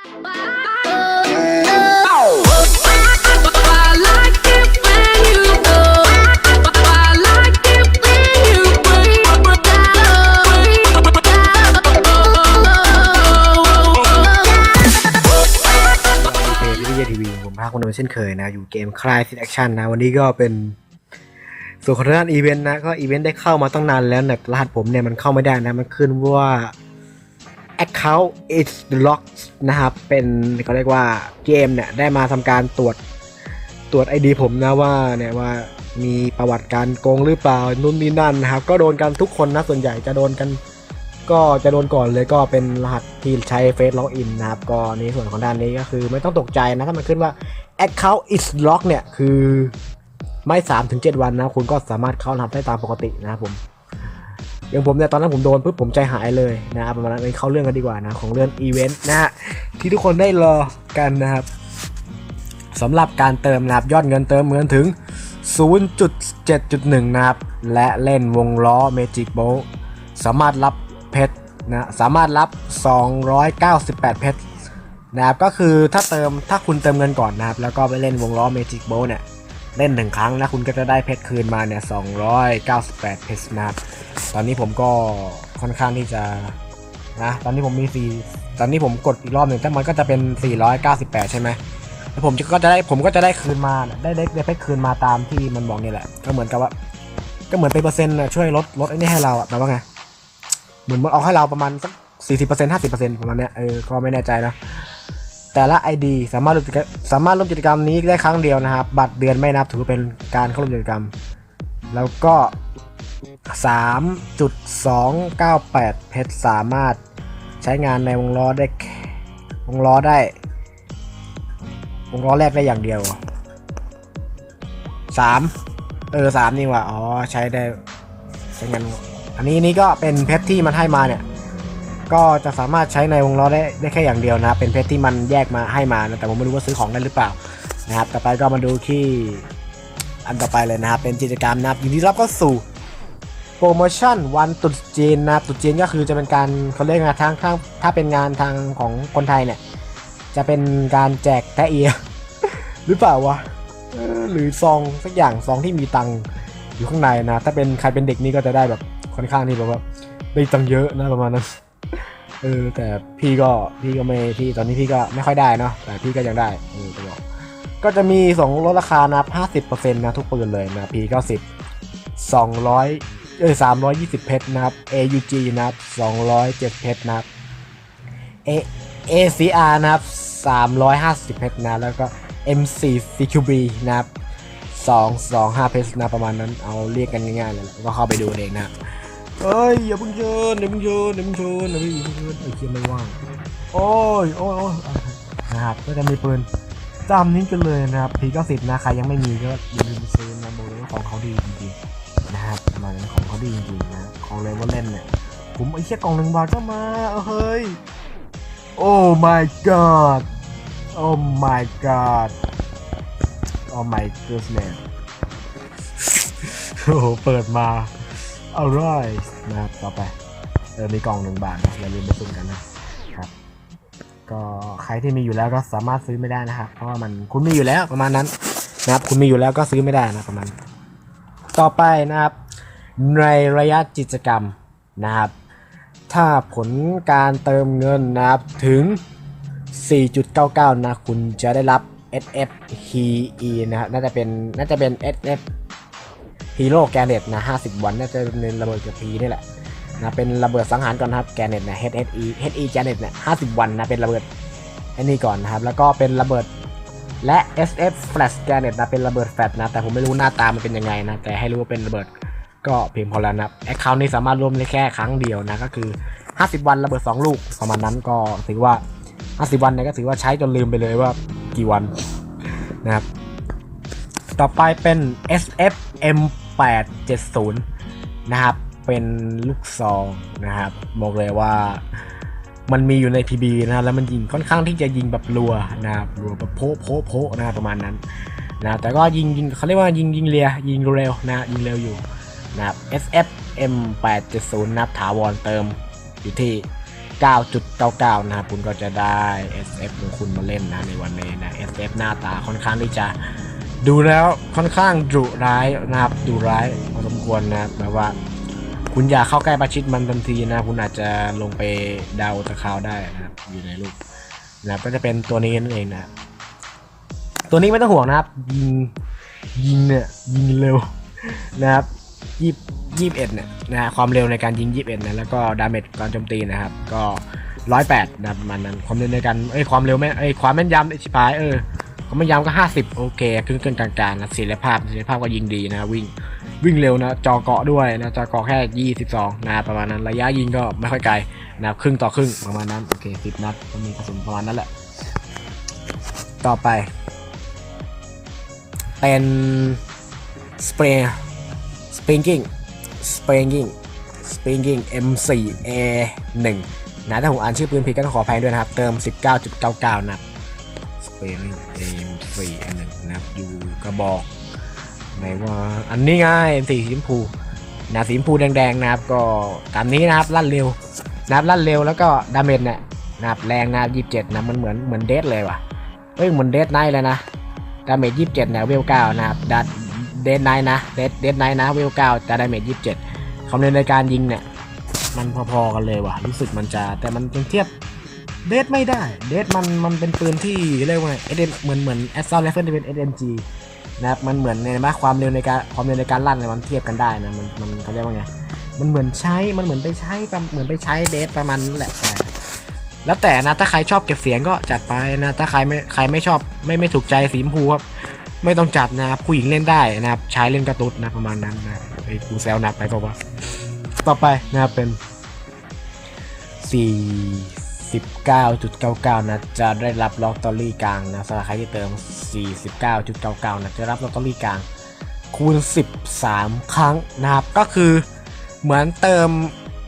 ทยาทีวีผมภาคคนเดิมเช่นเคยนะ อยู่เกมคลายซิแอคชั่นนะ วันนี้ก็เป็นส่วนของด้านอีเวนต์นะ ก็อีเวนต์ได้เข้ามาตั้งนานแล้วแต่รหัสผมเนี่ยมันเข้าไม่ได้นะ มันขึ้นว่า account is locked นะครับ เป็นเขาเรียกว่าเกมเนี่ย ได้มาทำการตรวจตรวจ ID ผมนะว่าเนี่ยว่ามีประวัติการโกงหรือเปล่านู่นนี่นั่นนะครับ ก็โดนกันทุกคนนะ ส่วนใหญ่จะโดนกัน ก็จะโดนก่อนเลยก็เป็นรหัสที่ใช้เฟซล็อกอินนะครับ ก็ในส่วนของด้านนี้ก็คือไม่ต้องตกใจนะ ถ้ามันขึ้นว่า account is locked เนี่ย คือไม่3ถึง7วันนะ คุณก็สามารถเข้ารหัสได้ตามปกตินะครับผม อย่างผมเนี่ยตอนนั้นผมโดนปุ๊บผมใจหายเลยนะครับประมาณนั้นเข้าเรื่องกันดีกว่านะของเรื่องอีเวนต์นะฮะที่ทุกคนได้รอกันนะครับสำหรับการเติมนะครับยอดเงินเติมเงินถึง 0.7.1 นะครับ และเล่นวงล้อ Magic b o l สามารถรับเพชรนะสามารถรับ 298 เพชรนะครับก็คือถ้าเติมถ้าคุณเติมเงินก่อนนะครับ แล้วก็ไปเล่นวงล้อ Magic b o l เนี่ยเล่นหนึ่งครั้งนะคุณก็จะได้เพชรคืนมาเนี่ย298 เพชรนะครับ ตอนนี้ผมก็ค่อนข้างที่จะนะตอนนี้ผมมี 4 ตอนนี้ผมกดอีกรอบหนึ่งแต่มันก็จะเป็น 498 ใช่ไหมแล้วผมก็จะได้ผมก็จะได้คืนมาได้ได้ได้เพชรคืนมาตามที่มันบอกนี่แหละ ก็เหมือนกับว่า ก็เหมือนเป็นเปอร์เซ็นต์ช่วยลดลดไอ้นี่ให้เราอะแปลว่าไง เหมือนมันเอาให้เราประมาณสักสี่สิบเปอร์เซ็นต์ห้าสิบเปอร์เซ็นต์ประมาณเนี้ยเออก็ไม่แน่ใจนะแต่ละ ID สามารถร่วมกิจกรรมสามารถร่วมกิจกรรมนี้ได้ครั้งเดียวนะครับ บัตรเดือนไม่นับถือเป็นการเข้าร่วมกิจกรรม แล้วก็ 3.298 เพชรสามารถใช้งานในวงล้อได้แค่วงล้อได้ วงล้อแรกได้อย่างเดียวสามเออสามนี่ว่าอ๋อ ใช้ได้ใช้งานอันนี้นี่ก็เป็นเพชรที่มันให้มาเนี่ย ก็จะสามารถใช้ในวงล้อได้ได้แค่อย่างเดียวนะ เป็นเพชรที่มันแยกมาให้มานะแต่ผมไม่รู้ว่าซื้อของได้หรือเปล่านะครับ ต่อไปก็มาดูที่อันต่อไปเลยนะครับ เป็นกิจกรรมนะครับยินดีรับเข้าสู่ โปรโมชั่นวันตรุษจีนนะครับตรุษจีนก็คือจะเป็นการเขาเรียกงานทางทางถ้าเป็นงานทางของคนไทยเนี่ย จะเป็นการแจกแตะเอีย หรือเปล่าวะหรือซองสักอย่างซองที่มีตังอยู่ข้างในนะ ถ้าเป็นใครเป็นเด็กนี่ก็จะได้แบบค่อนข้างที่แบบว่าได้ตังเยอะนะประมาณนั้นเออแต่พี่ก็พี่ก็ไม่พี่ตอนนี้พี่ก็ไม่ค่อยได้เนาะแต่พี่ก็ยังได้เออจะบอกก็จะมีสองลดราคานะห้าสิบเปอร์เซ็นต์นะทุกปืนเลยนะพีเก้า สิบสองร้อยเออสามร้อยยี่สิบเพชรนะครับ AUG นะครับสองร้อยเจ็ดเพชรนะครับ A ACR นะครับสามร้อยห้าสิบเพชรนะแล้วก็ M4 CQB นะครับสองสองห้าเพชรนะประมาณนั้นเอาเรียกกันง่ายๆเลยก็เข้าไปดูเองนะเอ้ยอย่าเพิ่งเชิญอย่าเพิ่งเชิญอย่าเพิ่งเชิญอย่าเพิ่งเชิญไอ้เคียไม่ว่างโอ้ยโอ้ยโอ้ยนะครับก็จะมีปืนจำนี้กันเลยนะครับพีก็สิบนะใครยังไม่มีก็อย่าลืมซื้อนะบอกเลของเขาดีจริงๆนะครับมาณนั้นของ ดีจริงๆนะของเลยว่าเล่นเนี่ยผมไอ้เชี่ยกล่องหนึ่งบาทก็มาเฮ้ยโอ้ my god โอ้ my god โอ้ my goodness โอ้โหเปิดมาอร่อยนะครับต่อไปเออมีกล่องหนึ่งบาทนะอย่าลืมไปสุ่มกันนะครับ ก็ใครที่มีอยู่แล้วก็สามารถซื้อไม่ได้นะครับ เพราะว่ามันคุณมีอยู่แล้วประมาณนั้นนะครับ คุณมีอยู่แล้วก็ซื้อไม่ได้นะประมาณ ต่อไปนะครับ ในระยะกิจกรรมนะครับ ถ้าผลการเติมเงินนะครับถึง 4.99 นะ คุณจะได้รับ SF HE นะครับน่าจะเป็นน่าจะเป็น SF ฮีโร่แกเน็ตนะ 50 วัน น่าจะเป็นระเบิดกับพีนี่แหละ นะเป็นระเบิดสังหารก่อนนะครับแกเน็ตนะ HSE HE แกเน็ตเนี่ย50 วันนะ เป็นระเบิดไอ้นี่ก่อนนะครับ แล้วก็เป็นระเบิดและ SF Flash แกเน็ตนะ เป็นระเบิดแฟลชนะ แต่ผมไม่รู้หน้าตามันเป็นยังไงนะ แต่ให้รู้ว่าเป็นระเบิด ก็เพียงพอแล้วนะแอคเคาท์นี้สามารถรวมได้แค่ครั้งเดียวนะก็คือ 50 วันระเบิด 2 ลูกประมาณนั้นก็ถือว่า 50 วันเนี่ยก็ถือว่าใช้จนลืมไปเลยว่ากี่วันนะครับ ต่อไปเป็น SF M870 นะครับ เป็นลูกซองนะครับบอกเลยว่ามันมีอยู่ใน PB นะแล้วมันยิงค่อนข้างที่จะยิงแบบรัวนะครับรัวแบบโพโพโพนะรประมาณนั้นนะแต่ก็ยิงยิงเขาเรียกว่ายิงยิงเรียยิงเร็วนะยิงเร็วอยู่ นะครับ SF M870 นะครับถาวรเติมอยู่ที่ 9.99 นะครับคุณก็จะได้ SF ของคุณมาเล่นนะในวันนี้นะ SF หน้าตาค่อนข้างที่จะดูแล้วค่อนข้างดุร้ายนะครับดุร้ายพอสมควรนะครับแบบว่า คุณอยากเข้าใกล้ประชิดมันทันทีนะ คุณอาจจะลงไปดาวตะคาวได้นะครับอยู่ในรูปนะครับก็จะเป็นตัวนี้นั่นเองนะตัวนี้ไม่ต้องห่วงนะครับยิงยิงเนี่ยยิงเร็วนะครับ ยี่ยี่สิบเอ็ดเนี่ยนะฮะความเร็วในการยิงยี่สิบเอ็ดนี่ยแล้วก็ดาเมจการโจมตีนะครับ ก็ร้อยแปดนะประมันนั้นความเร็วในการเอ้ยความเร็วแม่เอ้ยความแม่นยำไอชิพายเออความแม่นยำก็ห้าสิบโอเคครึ่งครึ่งกลางๆนะศิลภาพศิลภาพก็ยิงดีนะวิ่งวิ่งเร็วนะจอเกาะด้วยนะจอเกาะแค่22นะประมาณนั้นระยะยิงก็ไม่ค่อยไกลนะครึ่งต่อครึ่งประมาณนั้นโอเค10นัดก็มีกระสุนประมาณนั้นแหละ ต่อไป เป็นสเปรย์ สปริงกิ้งสปริงกิ้งสปริงกิ้ง M4A1 นะถ้าผมอ่านชื่อปืนผิดก็ต้องขออภัยด้วยนะครับ เติม 19.99 นะครับสเปรย์ M4A1 นะครับอยู่กระบอกไหนว่าอันนี้ไงสีสีชมพูนะสีชมพูแดงๆนะครับก็ตามนี้นะครับลั่นเร็วนะครับลั่นเร็วแล้วก็ดาเมจเนี่ยนะครับแรงนะยี่สิบเจ็ดนะมันเหมือนเหมือนเดทเลยว่ะเฮ้ยเหมือนเดทไนท์เลยนะดาเมจยี่สิบเจ็ดเนี่ยเวลเก้านะครับดัด เดทไนท์นะเดทเดทไนท์นะเวลเก้าแต่ดาเมจยี่สิบเจ็ดคำนวณในการยิงเนี่ยมันพอๆกันเลยว่ะรู้สึกมันจะแต่มันยังเทียบเดทไม่ได้เดทมันมันเป็นปืนที่เรียกว่าเอเดนเหมือนเหมือนแอสซอลเลฟเฟนที่เป็น SMG นะครับมันเหมือนในว่าความเร็วในการความเร็วในการลั่นเนี่ยมันเทียบกันได้นะมันมันเขาเรียกว่าไงมันเหมือนใช้มันเหมือนไปใช้ประเหมือนไปใช้เดทประมาณนั้นแหละแต่แล้วแต่นะถ้าใครชอบเก็บเสียงก็จัดไปนะถ้าใครไม่ใครไม่ชอบไม่ไม่ถูกใจสีชมพูครับ ไม่ต้องจัดนะครับผู้หญิงเล่นได้นะครับใช้เล่นกระตุ้นนะประมาณนั้นนะไอ้กูแซวหนักไปเปล่าวะต่อไปนะครับเป็น 49.99 นะจะได้รับลอตเตอรี่กลางนะสำหรับใครที่เติม 49.99 นะจะรับลอตเตอรี่กลางคูณ 13 ครั้งนะครับก็คือเหมือนเติม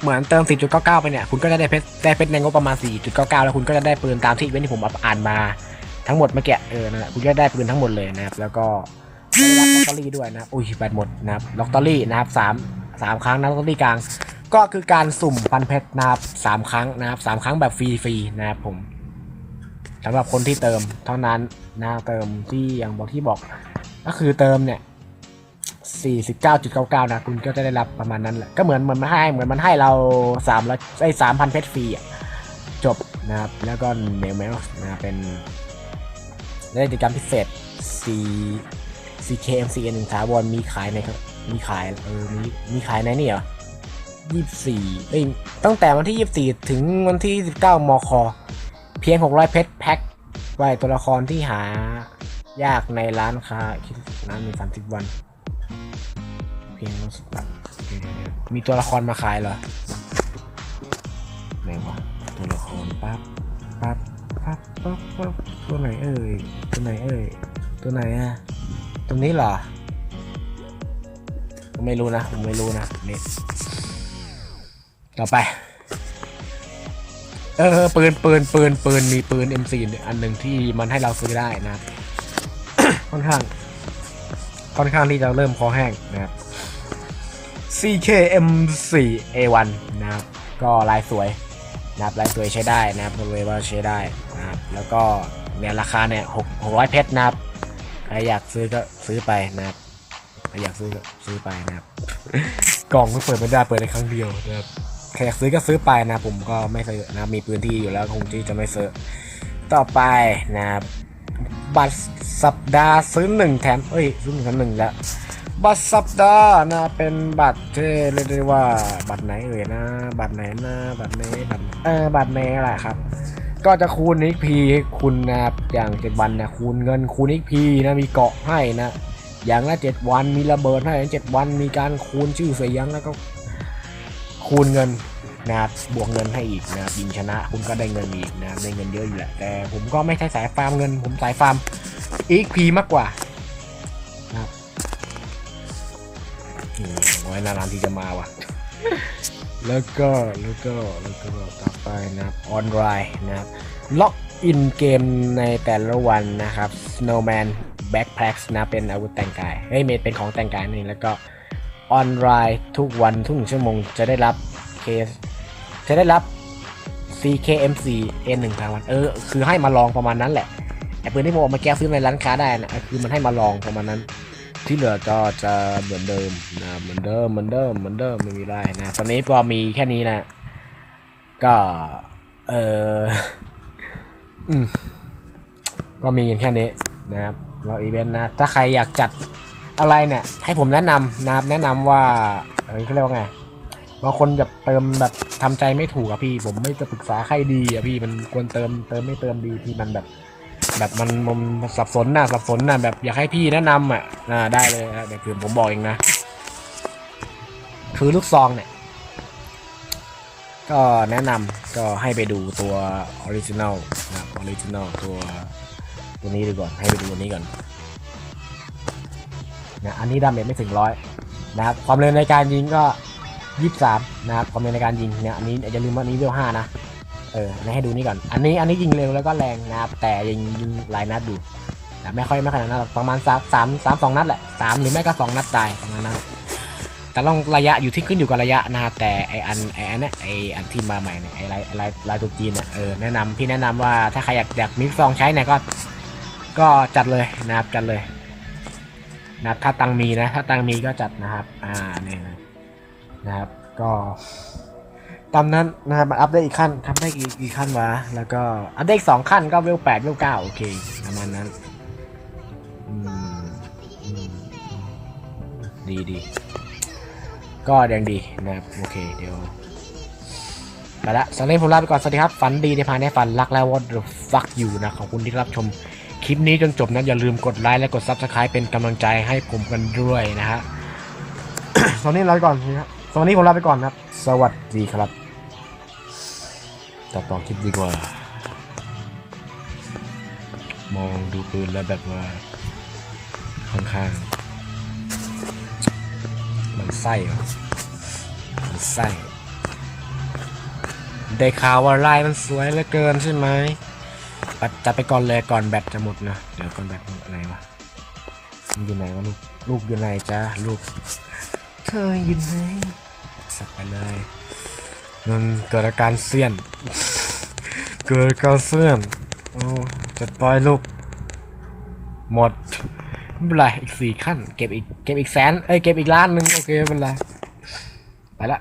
เหมือนเติม4.99 ไปเนี่ย คุณก็จะได้เพชรได้เพชรในงบประมาณ 4.99 แล้วคุณก็จะได้ปืนตามที่อีเวนที่ผมอ่านมา ทั้งหมดเมื่อกี้เออนั่นแหละคุณก็ได้ปืนทั้งหมดเลยนะครับ แล้วก็ได้รับลอตเตอรี่ด้วยนะครับอุ้ยแบตหมดนะครับลอตเตอรี่นะครับสามสามครั้งนะลอตเตอรี่กลาง ก็คือการสุ่มพันเพชรนะครับสามครั้งนะครับสามครั้งแบบฟรีๆนะครับผมสำหรับคนที่เติมเท่านั้นนะเติมที่อย่างบอกที่บอก ก็คือเติมเนี่ย49.99 นะ คุณก็จะได้รับประมาณนั้นแหละ ก็เหมือนเหมือนมันให้เหมือนมันให้เรา3แล้วไอ้สามพันเพชรฟรีจบนะครับ แล้วก็เมลเมลนะเป็น ได้กิจกรรมพิเศษ C CKMC หนึ่งถาวรมีขายในครับ มีขายเออมีมีขายในนี่เหรอยี่สี่เอ้ยตั้งแต่วันที่ยี่สี่ถึงวันที่สิบเก้ามค เพียงหกร้อยเพชรแพ็คไว้ตัวละครที่หายากในร้านค้าคิดร้านมีสามสิบวัน เพียงสิบบาทเดี๋ยวๆๆมีตัวละครมาขายเหรอไหนวะตัวละครปั๊บปั๊บ ปั๊บปั๊บปั๊บตัวไหนเอ่ย ตัวไหนเอ่ย ตัวไหนอะตรงนี้เหรอผมไม่รู้นะ ผมไม่รู้นะนี่ต่อไป เออปืนปืนปืนปืนมีปืน M4 อันหนึ่งที่มันให้เราซื้อได้นะครับ ค่อนข้าง ค่อนข้างที่จะเริ่มคอแห้งนะครับ CKM4A1 นะครับ ก็ลายสวยนะครับลายสวยใช้ได้นะครับบริเวณว่าใช้ได้ แล้วก็เนี่ยราคาเนี่ยหกหกร้อยเพชรนะครับใครอยากซื้อก็ซื้อไปนะครับใครอยากซื้อก็ซื้อไปนะครับ กล่องมันเปิดไม่ได้เปิดในครั้งเดียวนะครับใครอยากซื้อก็ซื้อไปนะผมก็ไม่ซื้อนะมีพื้นที่อยู่แล้วคงที่จะไม่ซื้อต่อไปนะครับบัตรสัปดาห์ซื้อหนึ่งแถมเอ้ยซื้อหนึ่งแถมหนึ่งล้วบัตรสัปดาห์นะเป็นบัตรที่เรียกได้ว่าบัตรไหนเอ่ยนะ บัตรไหนนะบัตรไหนบัตรเออบัตรไหนแหละครับ ก็จะคูณอีกพีคุณนะครับอย่างเจ็ดวันนะคูณเงินคูณอีกพีนะมีเกาะให้นะอย่างละเจ็ดวันมีระเบิดให้เจ็ดวันมีการคูณชื่อเสียงแล้วก็คูณเงินนะครับบวกเงินให้อีกนะบยิงชนะคุณก็ได้เงินอีกนะได้เงินเยอะอยู่แหละแต่ผมก็ไม่ใช่สายฟาร์มเงิน ผมสายฟาร์มอีกพีมากกว่านะครับอืมไว้นานๆที่จะมาว่ะแล้วก็แล้วก็แล้วก็ต่อ ไปนะครับออนไลน์นะครับล็อกอินเกมในแต่ละวันนะครับ Snowman Backpacks นะเป็นอาวุธแต่งกายเฮ้ยเมดเป็นของแต่งกายนี่แล้วก็ออนไลน์ทุกวันทุกหนึ่งชั่วโมงจะได้รับเคสจะได้รับ CKM4 N1 ทางวันเออคือให้มาลองประมาณนั้นแหละไอ้ปืนที่ผมเอามาแก้ซื้อในร้านค้าได้นะคือมันให้มาลองประมาณนั้น ที่เหลือก็จะเหมือนเดิมนะเหมือนเดิมเหมือนเดิมเหมือนเดิมไม่มีไรนะตอนนี้ก็มีแค่นี้นะ ก็เออก็มีแค่นี้นะครับเราอีเวนต์นะ ถ้าใครอยากจัดอะไรเนี่ย ให้ผมแนะนำนะครับแนะนำว่าเออเขาเรียกว่าไงบางคนแบบเติมแบบทำใจไม่ถูกอะพี่ ผมไม่จะปรึกษาใครดีอะพี่มันควรเติมเติมไม่เติมดีที่มันแบบ แบบมันมันสับสนนะสับสนนะแบบอยากให้พี่แนะนำอะอ่าได้เลยนะเดี๋ยวคือผมบอกเองนะ คือลูกซองเนี่ย ก็แนะนำก็ให้ไปดูตัวออริจินัลนะครับออริจินัลตัวตัวนี้ดีก่อนให้ไปดูตัวนี้ก่อนนะอันนี้ดาเมจไม่ถึงร้อยนะครับความเร็วในการยิงก็ยี่สามนะครับความเร็วในการยิงเนี่ยอันนี้อย่าลืมว่าอันนี้เวลห้านะเออให้ดูนี่ก่อนอันนี้อันนี้ยิงเร็วแล้วก็แรงนะครับแต่ยิงยิงหลายนัดอยู่นะไม่ค่อยไม่ขนาดนั้นประมาณสามสามสามสองนัดแหละสามหรือไม่ก็สองนัดตายประมาณนั้น แต่ต้องระยะอยู่ที่ขึ้นอยู่กับระยะนะครับแต่ไออันไออันเนี้ยไออันที่มาใหม่เนี่ยไอลายลายลายตัวจีนเนี่ยเออแนะนำพี่แนะนำว่าถ้าใครอยากอยากมิกซองใช้เนี่ยก็ ก็จัดเลยนะครับจัดเลยนะครับถ้าตังมีนะ ถ้าตังมีก็จัดนะครับ อ่าเนี่ยนะครับ ก็ตามนั้นนะครับอัพได้อีกขั้นทำได้อีกอีกขั้นวะแล้วก็อัพได้อีกสองขั้นก็เวลแปดเวลเก้าโอเคประมาณนั้นดีดี ก็ยังดีนะครับโอเคเดี๋ยวไปละสำหรับวันนี้ผมลาไปก่อน สวัสดีครับ ฝันดีในพานในฝันรักแล้ว what the fuck you นะ ขอบคุณที่รับชมคลิปนี้จนจบนะ อย่าลืมกดไลค์และกด subscribe เป็นกำลังใจให้ผมกันด้วยนะฮะตอนนี้ลาไปก่อนนะครับตอนนี้ผมลาไปก่อนครับ สวัสดีครับตัดต่อคลิปดีกว่า มองดูปืนแล้วแบบว่า ข้างๆ มันไส้เหรอมันไส้ได้ข่าวว่าลายมันสวยเหลือเกินใช่ไหมปัดจัดไปก่อนเลยก่อนแบตจะหมดนะเดี๋ยวก่อนแบตหมดอะไรวะมันอยู่ไหนวะลูกลูกอยู่ไหนจ้าลูกเธออยู่ไหนสักไปเลยมันเกิดอาการเสี้ยน เกิดอาการเสี้ยนโอ้จัดไปลูกหมด ไม่เป็นไรอีกสี่ขั้น เก็บอีกเก็บอีกแสนเอ้ยเก็บอีกล้านหนึ่งโอเคไม่เป็นไรไปละ